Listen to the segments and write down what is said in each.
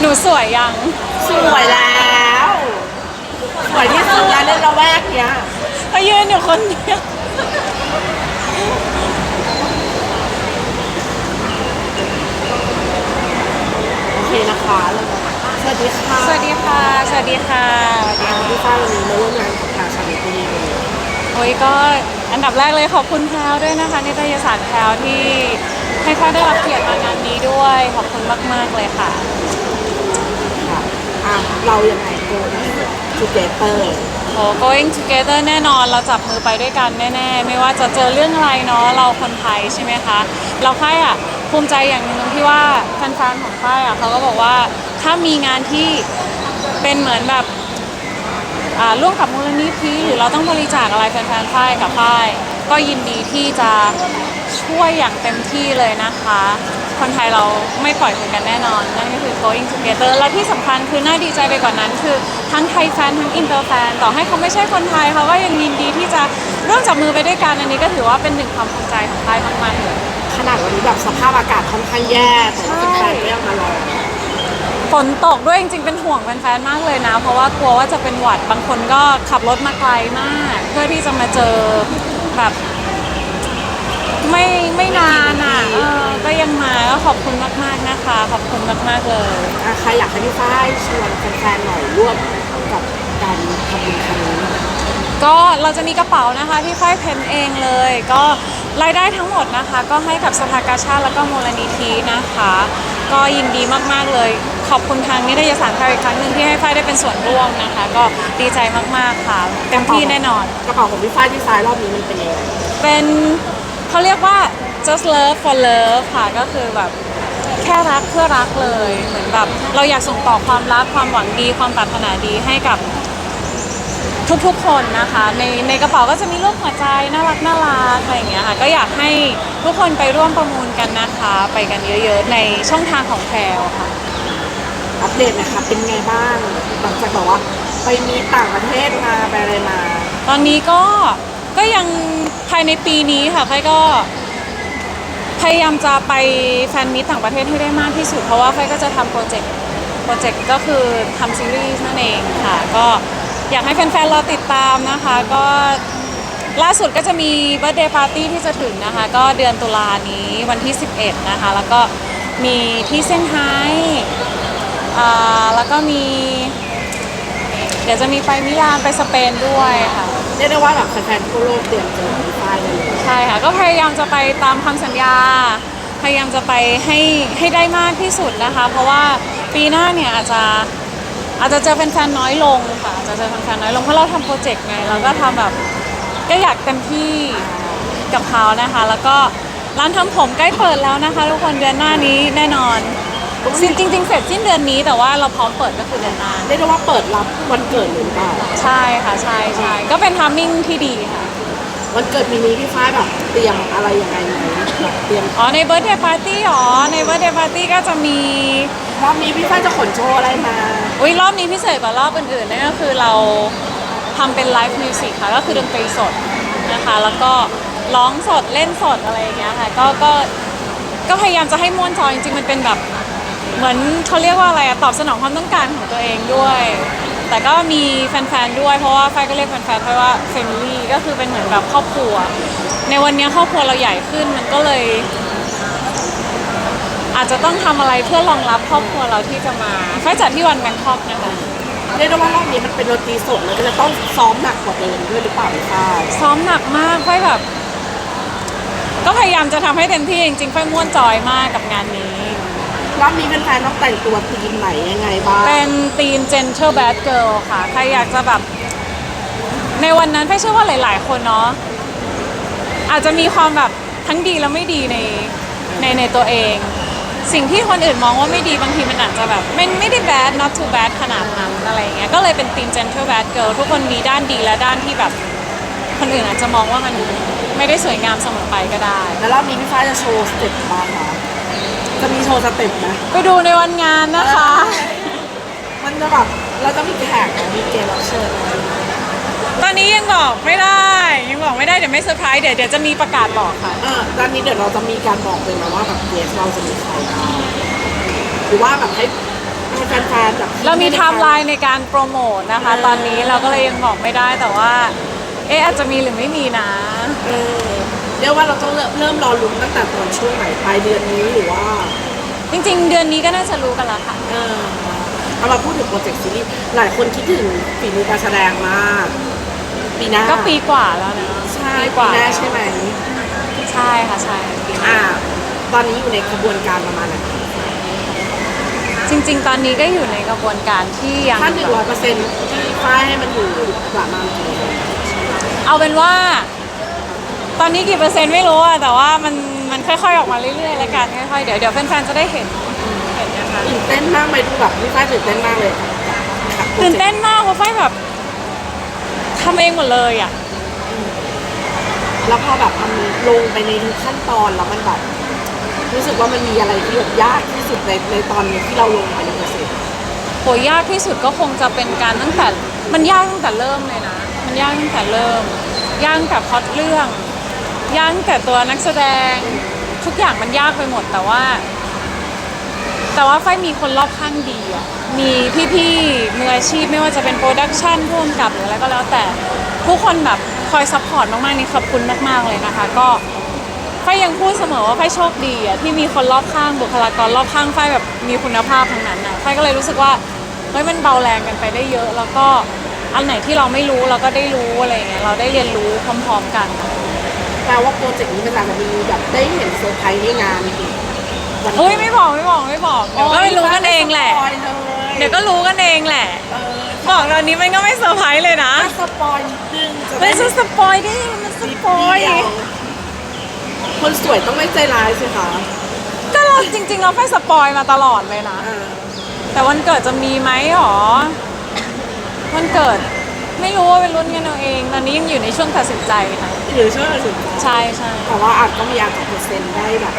หนูสวยยัง สวยแล้วสวยที่สุดแล้วในละแวกเนี้ยมายืนอยู่คนเดียวโอเคนะคะแล้วสวัสดีค่ะสวัสดีค่ะ สวัสดีค่ะสวัสดีอ่าค่ะพี่ฟ้าวันนี้มาร่วมงานกับทางชาริตี้เลยโอ้ยก็อันดับแรกเลยขอบคุณแพลวด้วยนะคะนิตยสารแพลวที่ให้แพลวได้รับเกียรติมางานนี้ด้วย ขอบคุณมาก ๆ เลยค่ะค่ะ อะเรายังไงโกนทูเกเตอร์ โอ้ going together แน่นอนเราจับมือไปด้วยกันแน่ๆ ไม่ว่าจะเจอเรื่องอะไรเนาะเราคนไทยใช่ไหมคะ เราค่ายอะภูมิใจอย่างหนึ่งที่ว่าแฟนๆของค่ายอะเขาก็บอกว่าถ้ามีงานที่เป็นเหมือนแบบอ่าร่วมกับมูลนิธิหรือเราต้องบริจาคอะไรแฟนๆค่ายกับค่าย ก็ยินดีที่จะช่วยอย่างเต็มที่เลยนะคะ คนไทยเราไม่ปล่อยมือกันแน่นอน นั่นก็คือ going together และที่สำคัญคือน่าดีใจไปกว่านั้น คือทั้งไทยแฟนทั้งอินเตอร์แฟน ต่อให้เขาไม่ใช่คนไทยเขาก็ยังยินดีที่จะร่วมจับมือไปด้วยกันอันนี้ก็ถือว่าเป็นหนึ่งความภูมิใจของค่ายมากๆเลยขนาดวันนี้แบบสภาพอากาศค่อนข้างแย่แต่ว่าแฟนๆก็ยังมารอฝนตกด้วยจริงๆเป็นห่วงแฟนๆมากเลยนะ เพราะว่ากลัวว่าจะเป็นหวัดบางคนก็ขับรถมาไกลมาก เพื่อที่จะมาเจอแบบ ไม่ไม่นานอะเออก็ยังมาก็ขอบคุณมากๆนะคะ ขอบคุณมากๆเลย อะใครอยากให้พี่ฝ้ายชวนแฟนๆหน่อยร่วมกับการทำบุญครั้งนี้ก็เราจะมีกระเป๋านะคะที่ฝ้ายเพ้นเองเลย ก็รายได้ทั้งหมดนะคะ ก็ให้กับสภากาชาติแล้วก็มูลนิธินะคะ ก็ยินดีมากๆเลย ขอบคุณทางนิตยสารไทยอีกครั้งหนึ่งที่ให้ฝ้ายได้เป็นส่วนร่วมนะคะ ก็ดีใจมากๆค่ะเต็มที่แน่นอน กระเป๋าของพี่ฝ้ายที่ซ้ายรอบนี้มันเป็นยังไงเป็น เขาเรียกว่า just love for love ค่ะก็คือแบบแค่รักเพื่อรักเลยเหมือนแบบเราอยากส่งต่อความรักความหวังดีความปรารถนาดีให้กับทุกๆคนนะคะ ในในกระเป๋าก็จะมีรูปหัวใจน่ารักน่ารักอะไรอย่างเงี้ยค่ะก็อยากให้ทุกคนไปร่วมประมูลกันนะคะ ไปกันเยอะๆ ในช่องทางของแพรวค่ะ อัปเดตหนะคะเป็นไงบ้างหลังจากแบบว่าไปมีต่างประเทศมาไปอะไรมา ตอนนี้ก็ก็ยัง ภายในปีนี้ค่ะค่อยก็ พยายามจะไปแฟนมิตต่างประเทศให้ได้มากที่สุด เพราะว่าค่อยก็จะทำโปรเจกต์โปรเจกต์ก็คือทำซีรีส์นั่นเองค่ะ ก็อยากให้แฟนๆรอติดตามนะคะ ก็ล่าสุดก็จะมีเบ r ร์ d เดย์ปาร์ตี้ที่จะถึงนะคะ ก็เดือนตุลานี้วันที่ 11 นะคะ แล้วก็มีที่เซี่ยงไฮ้แล้วก็มี เดี๋ยวจะมีไปมิลานไปสเปนด้วยค่ะ เรียกได้ว่าแบบแฟนๆทั่วโลกเตรียมเจอพี่ฝ้ายได้เลย ใช่ค่ะ ก็พยายามจะไปตามคำสัญญา พยายามจะไปให้ให้ได้มากที่สุดนะคะ เพราะว่าปีหน้าเนี่ยอาจจะอาจจะเจอแฟนๆน้อยลงค่ะอาจจะเจอแฟนๆน้อยลงเพราะเราทำโปรเจกต์ไงเราก็ทำแบบก็อยากเต็มที่กับเขานะคะ แล้วก็ร้านทำผมใกล้เปิดแล้วนะคะ ทุกคนเดือนหน้านี้แน่นอน จริงจริงๆเสร็จสิ้นเดือนนี้แต่ว่าเราพร้อมเปิดก็คือเดือนหน้าเรียกได้ว่าเปิดรับวันเกิดหรือเปล่าใช่ค่ะใช่ใช่ก็เป็นทามมิ่งที่ดีค่ะ วันเกิดปีนี้พี่ฝ้ายแบบเตรียมอะไรยังไงไหมแบบเตรียมอ๋อในเบิร์ d เดย์ปาร์ตี้อ๋อในเบิร์ d เดย์ปาร์ตี้ก็จะมี รอบนี้พี่ฝ้ายจะขนโชว์อะไรมาอุ้ยรอบนี้พิเศษกว่ารอบอื่นๆนั่นก็คือเราทำเป็นไลฟ์มิวสิกค่ะ ก็คือดนตรีสดนะคะ แล้วก็ร้องสดเล่นสดอะไรอย่างเงี้ยค่ะ ก็ก็ก็พยายามจะให้ม่วนจอยจริงๆ มันเป็นแบบ เหมือนเขาเรียกว่าอะไรอะตอบสนองความต้องการของตัวเองด้วย แต่ก็มีแฟนๆด้วยเพราะว่าไฟก็เรียกแฟนๆไฟว่า Family ก็คือเป็นเหมือนแบบครอบครัว ในวันนี้ครอบครัวเราใหญ่ขึ้นมันก็เลย อาจจะต้องทำอะไรเพื่อรองรับครอบครัวเราที่จะมาไฟจัดที่วันแบงคอกนะคะเรียกได้ว่ารอบนี้มันเป็นดนตรีสดแล้วก็จะต้องซ้อมหนักกว่าเดิมด้วยหรือเปล่าพี่ฝ้ายซ้อมหนักมากไฟแบบ ก็พยายามจะทำให้เต็มที่จริงๆไฟม่วนจอยมากกับงานนี้ รอบนี้แฟนๆต้องแต่งตัวทีมไหนยังไงบ้างเป็นทีม Gentle Bad Girl ค่ะ ใครอยากจะแบบ ในวันนั้นไฟเชื่อว่าหลาย ๆ คนเนาะอาจจะมีความแบบทั้งดีและไม่ดีในในในตัวเอง สิ่งที่คนอื่นมองว่าไม่ดีบางทีมันอาจจะแบบไม่ไม่ได้ bad not too bad ขนาดนั้นอะไรอย่างเงี้ยก็เลยเป็นทีม Gentle Bad Girl ทุกคนมีด้านดีและด้านที่แบบ คนอื่นอาจจะมองว่ามันไม่ได้สวยงามเสมอไปก็ได้ แล้วรอบนี้พี่ฝ้ายจะโชว์สเต็ปบ้างเหรอ จะมีโชว์สเต็ปไหมไปดูในวันงานนะคะ มันจะแบบเราจะมีแขกมีเกมรับเชิญอะไรตอนนี้ยังบอกไม่ได้ ยังบอกไม่ได้เดี๋ยวไม่เซอร์ไพรส์เดี๋ยวเดี๋ยวจะมีประกาศบอกค่ะเออตอนนี้เดี๋ยวเราจะมีการบอกเลยนะว่าแบบเกสเราจะมีใครบ้างหรือว่าแบบให้ให้แฟนๆแบบเรามีไทม์ไลน์ในการโปรโมทนะคะ ตอนนี้เราก็เลยยังบอกไม่ได้แต่ว่า เอ๊ะอาจจะมีหรือไม่มีนะ เออ เรียกว่าเราต้องเริ่มเริ่มรอลุ้นตั้งแต่ตอนช่วงไหนปลายเดือนนี้หรือว่าจริง ๆ เดือนนี้ก็น่าจะรู้กันแล้วค่ะ เออเอามาพูดถึงโปรเจกต์ซีรีส์หลายคนคิดถึงฝีมือการแสดงมากปีหน้าก็ปีกว่าแล้วนะใช่ปีกปีว่าหน้าใช่ไหมใช่ค่ะใช่ปีหน้าอ่า ตอนนี้อยู่ในกระบวนการประมาณไหนจริง ๆ ตอนนี้ก็อยู่ในกระบวนการที่ยังถ้าหนึ่งร้อยเปอร์เซ็นต์ที่ฝ้ายให้มันอยู่ประมาณกี่เปอร์เซ็นต์เอาเป็นว่า ตอนนี้กี่เปอร์เซ็นต์ไม่รู้อะแต่ว่ามันมันค่อยๆออกมาเรื่อยๆแล้วกันค่อยๆเดี๋ยวเดี๋ยวแฟนๆจะได้เห็นเห็นนะคะตื่นเต้นมากไหมดูแบบพี่ฝ้ายตื่นเต้นมากเลยกับโปรจกตื่นเต้นมากเพราะไฟแบบทำเองหมดเลยอะแล้วพอแบบมันลงไปในทุกขั้นตอนแล้วมันแบบรู้สึกว่ามันมีอะไรที่แบบยากที่สุดในในตอนนี้ที่เราลงไปในโปรเซสโหยากที่สุดก็คงจะเป็นการตั้งแต่มันยากตั้งแต่เริ่มเลยนะ มันยากตั้งแต่เริ่ม ยากตั้งแต่พล็อตเรื่อง ยากตั้งแต่ตัวนักแสดงทุกอย่างมันยากไปหมดแต่ว่า แต่ว่าไฟมีคนรอบข้างดีอะมีพี่ๆมืออาชีพไม่ว่าจะเป็นโปรดักชันร่วมกับหรืออะไรก็แล้วแต่ทุกคนแบบคอยซัพพอร์ตมากๆนี่ขอบคุณมากๆเลยนะคะ ก็ไฟยังพูดเสมอว่าไฟโชคดีอะที่มีคนรอบข้างบุคลากรรอบข้างไฟแบบมีคุณภาพทั้งนั้นอะไฟก็เลยรู้สึกว่าเฮ้ยมันเบาแรงกันไปได้เยอะ แล้วก็อันไหนที่เราไม่รู้เราก็ได้รู้อะไรเงี้ยเราได้เรียนรู้พร้อม ๆ กัน ลว่าโปรเจกต์นี้เป็นการจะมีแบบได้เห็นเซอร์ไพรส์ในงานอีกวันเฮ้ยไม่บอกไม่บอกไม่บอกเดี๋ยวก็ไม่รู้กันเองแหละโยไม่สปอยเลยเดี๋ยวก็รู้กันเองแหละ เออบอกตอนนี้มันก็ไม่เซอร์ไพรส์เลยนะถ้าสปอยนิดนึงจะไม่ได้ใช่สปอยได้ยังไงมันสปอยเดียวคนสวยต้องไม่ใจร้ายสิคะก็เราจริง ๆ เราไฟสปอยมาตลอดเลยนะ เออแต่วันเกิดจะมีไหมหรอ วันเกิด ไม่รู้ว่าเป็นรุ่นกันเอาเอง ตอนนี้ยังอยู่ในช่วงตัดสินใจค่ะหรือช่วยตัดสินใจใช่ใช่แต่ว่าอาจก็มีอาจจะเปอร์เซ็นต์ได้แบบ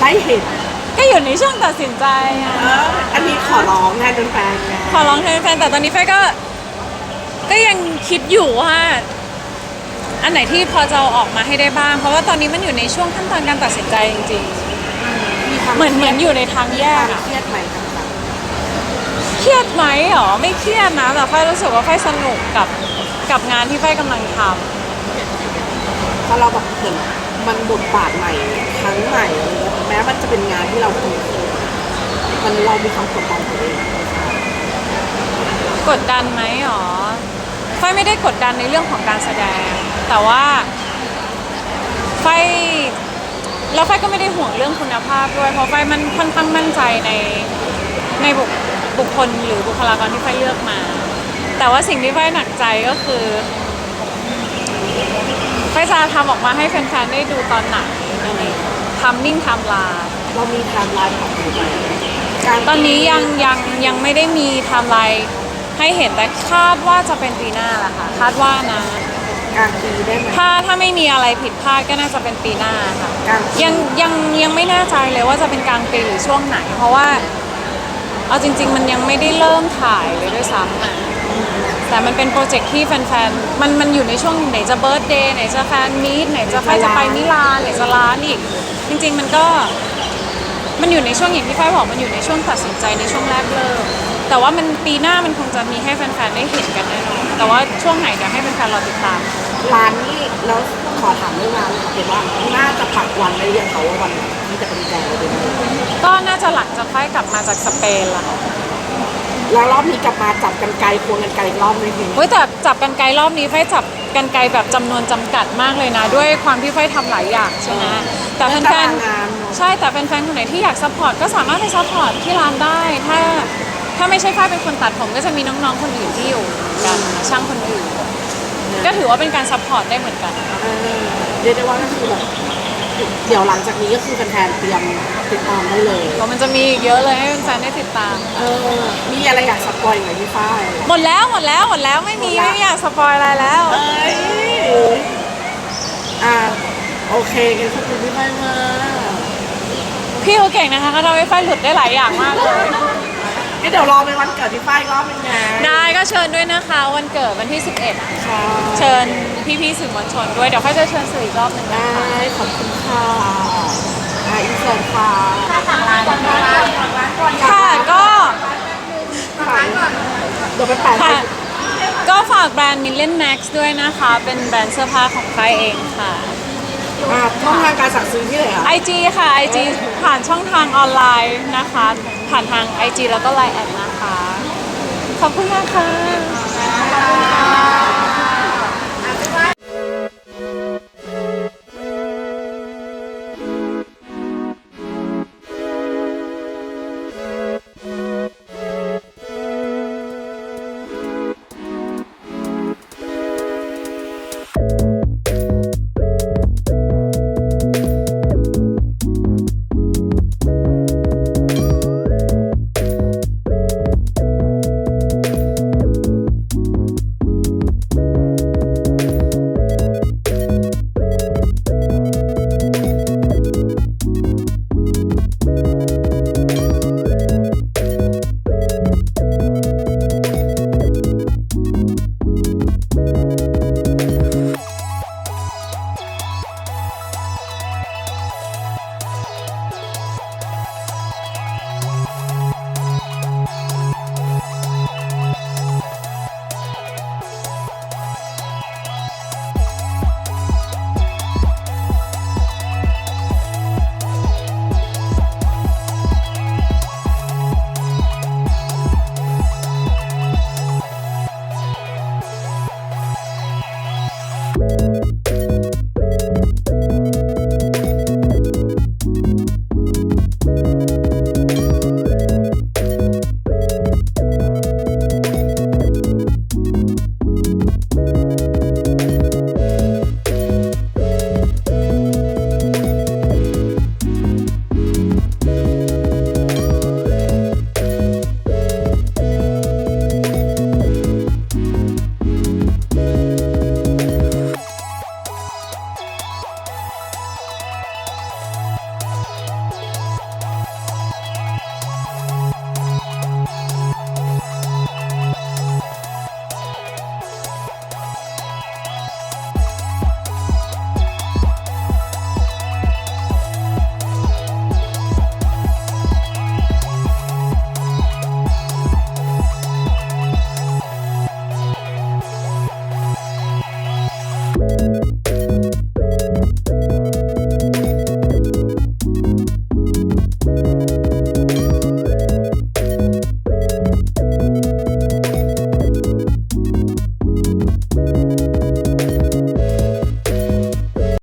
ได้เห็นก็อยู่ในช่วงตัดสินใจอะเอออันนี้ขอร้องแทนแฟนๆไงขอร้องแทนแฟนแต่ตอนนี้ไฟก็ ก็ยังคิดอยู่ว่า อันไหนที่พอจะเอาออกมาให้ได้บ้าง เพราะว่าตอนนี้มันอยู่ในช่วงขั้นตอนการตัดสินใจจริงมีคๆวามเหมือนเหมือนอยู่ในทางแยกอะ เครียดไหมต่าง เครียดไหมหรอไม่เครียดนะแต่ไฟรู้สึกว่าไฟสนุกกับกับงานที่ไฟกำลังทๆเพราะเราแบบเหมือนมันบทบาทใหม่ครั้งใหม่อะไรเงี้ยแม้มันจะเป็นงานที่เราคุ้นเคยมันเรามีความกดดันตัวเองำกดดันไหมหรอไฟไม่ได้กดดันในเรื่องของการแสดง แต่ว่าไฟแล้วไฟก็ไม่ได้ห่วงเรื่องคุณภาพด้วยเพราะไฟมันค่อนข้างมั่นใจในในบุค บุคคลหรือบุคลากรที่ไฟเลือกมา แต่ว่าสิ่งที่ไฟหนักใจก็คือไฟจะทำออกมาให้แฟนๆได้ดูตอนไหนนั่นเองทำนิ่งทำลายเรามีไทม์ไลน์ของตัวเองการตอนนี้ยังยังยังไม่ได้มีไทม์ไลน์ให้เห็นแต่คาดว่าจะเป็นปีหน้าแหละค่ะคาดว่านะกลางปีได้ไหมถ้าถ้าไม่มีอะไรผิดพลาดก็น่าจะเป็นปีหน้าค่ะกลางปียังยังยังไม่แน่ใจเลยว่าจะเป็นกลางปีหรือช่วงไหน เพราะว่า เอาจริง ๆ มันยังไม่ได้เริ่มถ่ายเลยด้วยซ้ำอะแต่มันเป็นโปรเจกต์ที่แฟนๆ มันมันอยู่ในช่วงไหนจะเบิร์ตเดย์ไหนจะแฟนมีตไหนจะไฟจะไปมิลานไหนจะร้านอีก จริง ๆ มันก็มันอยู่ในช่วงอย่างที่ฝ้ายบอกมันอยู่ในช่วงตัดสินใจในช่วงแรกเริ่มแต่ว่ามันปีหน้ามันคงจะมีให้แฟนๆ ได้เห็นกันแน่นอนแต่ว่าช่วงไหนเดี๋ยวให้แฟนๆรอติดตาม ร้านนี้แล้วขอถามเรื่องร้านเห็นว่าน่าจะปักวันได้เรียงเขาว่าวันนที่จะเป็นแจกเลย ก็น่าจะหลังจากฝ้ายกลับมาจากสเปนละค่ะแล้วรอบนี้กลับมาจับกันไกลควงกันไกลอีกรอบนึงทีเฮ้ยแต่จับกันไกลรอบนี้ฝ้ายจับกันไกลแบบจำนวนจำกัดมากเลยนะ ด้วยความที่ฝ้ายทำหลายอย่างใช่ไหมแต่แฟนตารางๆงานเนอะใช่แต่แฟนๆคนไหนที่อยากซัพพอร์ตก็สามารถไปซัพพอร์ตที่ร้านได้ ถ้าถ้าไม่ใช่ฝ้ายเป็นคนตัดผมก็จะมีน้องๆคนอื่นที่อยู่กันนะช่างคนอื่น ก็ถือว่าเป็นการซัพพอร์ตได้เหมือนกันเออเรียกได้ว่าก็คือแบบ เดี๋ยวหลังจากนี้ก็คือแฟนๆเตรียมติดตามได้เลยก็มันจะมีอีกเยอะเลยให้แฟนๆได้ติดตาม เออมีอะไรอยากสปอยไหมพี่ฝ้าย หมดแล้วหมดแล้วหมดแล้วไม่มีหมดละ ไม่อยากสปอยอะไรแล้ว เอ้ยอ่าโอเคงั้นขอบคุณพี่ฝ้ายมาก พี่เขาเก่งนะคะเขาทำให้ไฟหลุดได้หลายอย่างมากเลย งั้นเดี๋ยวรอไปวันเกิดพี่ฝ้ายอีกรอบนึงนะได้ก็เชิญด้วยนะคะ วันเกิดวันที่ 11 ค่ะเชิญพี่ๆสื่อมวลชนด้วย เดี๋ยวค่อยจะเชิญสื่ออีกรอบหนึ่งนะได้คะขอบคุณค่ะอะอินเสิร์ตค่ะค่ะก็ฝากเดี๋ยวไปแปะให้ค่ะก็ฝากแบรนด์ Million Max ด้วยนะคะ เป็นแบรนด์เสื้อผ้าของค่ายเองค่ะ อะช่องทางการสั่งซื้อที่ไหนอะ IG ค่ะ IG ผ่านช่องทางออนไลน์นะคะ ผ่านทาง IG แล้วก็ Line แอดนะคะ ขอบคุณมากค่ะ